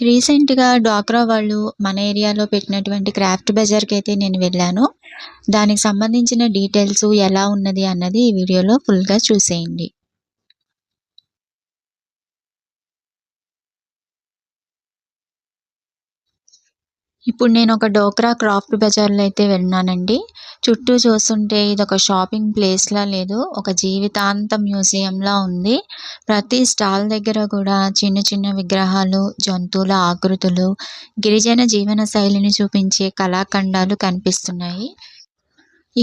రీసెంట్‌గా డ్వాక్రా వాళ్ళు మన ఏరియాలో పెట్టినటువంటి క్రాఫ్ట్ బజార్కి అయితే నేను వెళ్ళాను. దానికి సంబంధించిన డీటెయిల్స్ ఎలా ఉన్నది అన్నది ఈ వీడియోలో ఫుల్‌గా చూసేయండి. ఇప్పుడు నేను ఒక డోక్రా క్రాఫ్ట్ బజార్‌లో అయితే వెళ్ళానండి చుట్టూ చూస్తుంటే ఇది ఒక షాపింగ్ ప్లేస్‌లా లేదు. ఒక జీవితాంతం మ్యూజియంలా ఉంది. ప్రతి స్టాల్ దగ్గర కూడా చిన్న చిన్న విగ్రహాలు, జంతువుల ఆకృతులు, గిరిజన జీవన శైలిని చూపించే కళాఖండాలు కనిపిస్తున్నాయి.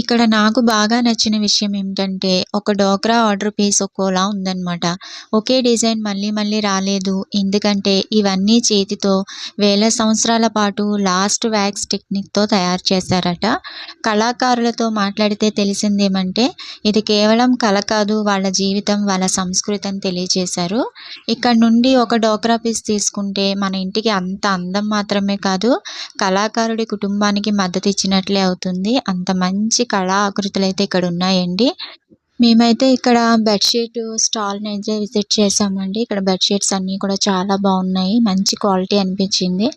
ఇక్కడ నాకు బాగా నచ్చిన విషయం ఏమిటంటే ఒక డోక్రా ఆర్డర్ పీస్ ఒక్కోలా ఉందన్నమాట. ఒకే డిజైన్ మళ్ళీ మళ్ళీ రాలేదు. ఎందుకంటే ఇవన్నీ చేతితో వేల సంవత్సరాల పాటు లాస్ట్ వ్యాక్స్ టెక్నిక్‌తో తయారు చేశారట. కళాకారులతో మాట్లాడితే తెలిసిందేమంటే ఇది కేవలం కళ కాదు వాళ్ళ జీవితం, వాళ్ళ సంస్కృతి తెలియజేశారు. ఇక్కడ నుండి ఒక డోక్రా పీస్ తీసుకుంటే మన ఇంటికి అంత అందం మాత్రమే కాదు కళాకారుడి కుటుంబానికి మద్దతు ఇచ్చినట్లే అవుతుంది. అంత మంచి కళా అయితే ఇక్కడ ఉన్నాయండి. మేమైతే ఇక్కడ బెడ్‌షీట్ స్టాల్ని అయితే విజిట్ చేసామండి. ఇక్కడ బెడ్‌షీట్స్ అన్నీ కూడా చాలా బాగున్నాయి. మంచి క్వాలిటీ అనిపించింది.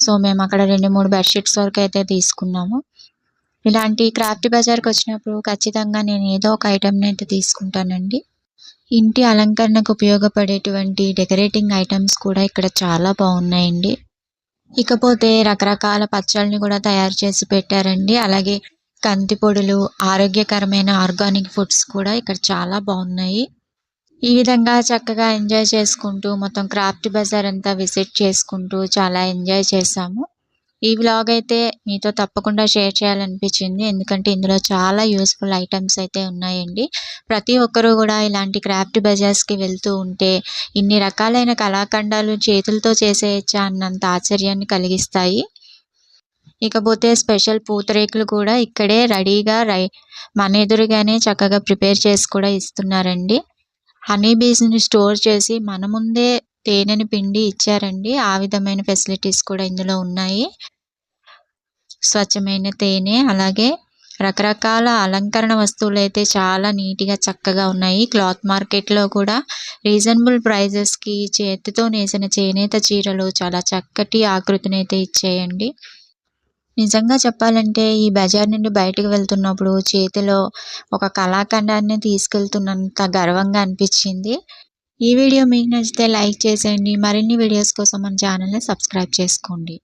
సో మేము అక్కడ 2, 3 బెడ్‌షీట్స్ వరకు అయితే తీసుకున్నాము. ఇలాంటి క్రాఫ్ట్ బజార్కి వచ్చినప్పుడు ఖచ్చితంగా నేను ఏదో ఒక ఐటెంని అయితే తీసుకుంటానండి. ఇంటి అలంకరణకు ఉపయోగపడేటువంటి డెకరేటింగ్ ఐటమ్స్ కూడా ఇక్కడ చాలా బాగున్నాయండి. ఇకపోతే రకరకాల పచ్చళ్ళని కూడా తయారు చేసి పెట్టారండి. అలాగే కంది పొడులు, ఆరోగ్యకరమైన ఆర్గానిక్ ఫుడ్స్ కూడా ఇక్కడ చాలా బాగున్నాయి. ఈ విధంగా చక్కగా ఎంజాయ్ చేసుకుంటూ మొత్తం క్రాఫ్ట్ బజార్ అంతా విజిట్ చేసుకుంటూ చాలా ఎంజాయ్ చేసాము ఈ వ్లాగ్ అయితే మీతో తప్పకుండా షేర్ చేయాలనిపించింది. ఎందుకంటే ఇందులో చాలా యూస్ఫుల్ ఐటమ్స్ అయితే ఉన్నాయండి. ప్రతి ఒక్కరు కూడా ఇలాంటి క్రాఫ్ట్ బజార్స్‌కి వెళ్తూ ఉంటే ఇన్ని రకాలైన కళాఖండాలు చేతులతో చేసేయచ్చా అన్నంత ఆశ్చర్యాన్ని కలిగిస్తాయి. ఇకపోతే స్పెషల్ పూతరేకులు కూడా ఇక్కడే రెడీగా రై మన ఎదురుగానే చక్కగా ప్రిపేర్ చేసి కూడా ఇస్తున్నారండి. హనీ బీస్‌ని స్టోర్ చేసి మన ముందే తేనెని పిండి ఇచ్చారండి. ఆ విధమైన ఫెసిలిటీస్ కూడా ఇందులో ఉన్నాయి. స్వచ్ఛమైన తేనె అలాగే రకరకాల అలంకరణ వస్తువులు అయితే చాలా నీట్‌గా చక్కగా ఉన్నాయి. క్లాత్ మార్కెట్‌లో కూడా రీజనబుల్ ప్రైజెస్‌కి చేతితో నేసిన చేనేత చీరలు చాలా చక్కటి ఆకృతిని అయితే ఇచ్చాయండి. నిజంగా చెప్పాలంటే ఈ బజార్ నుండి బయటకు వెళ్తున్నప్పుడు చేతిలో ఒక కళాఖండాన్ని తీసుకెళ్తున్నంత గర్వంగా అనిపించింది. ఈ వీడియో మీకు నచ్చితే లైక్ చేసేయండి. మరిన్ని వీడియోస్ కోసం మన ఛానల్‌ని సబ్స్క్రైబ్ చేసుకోండి.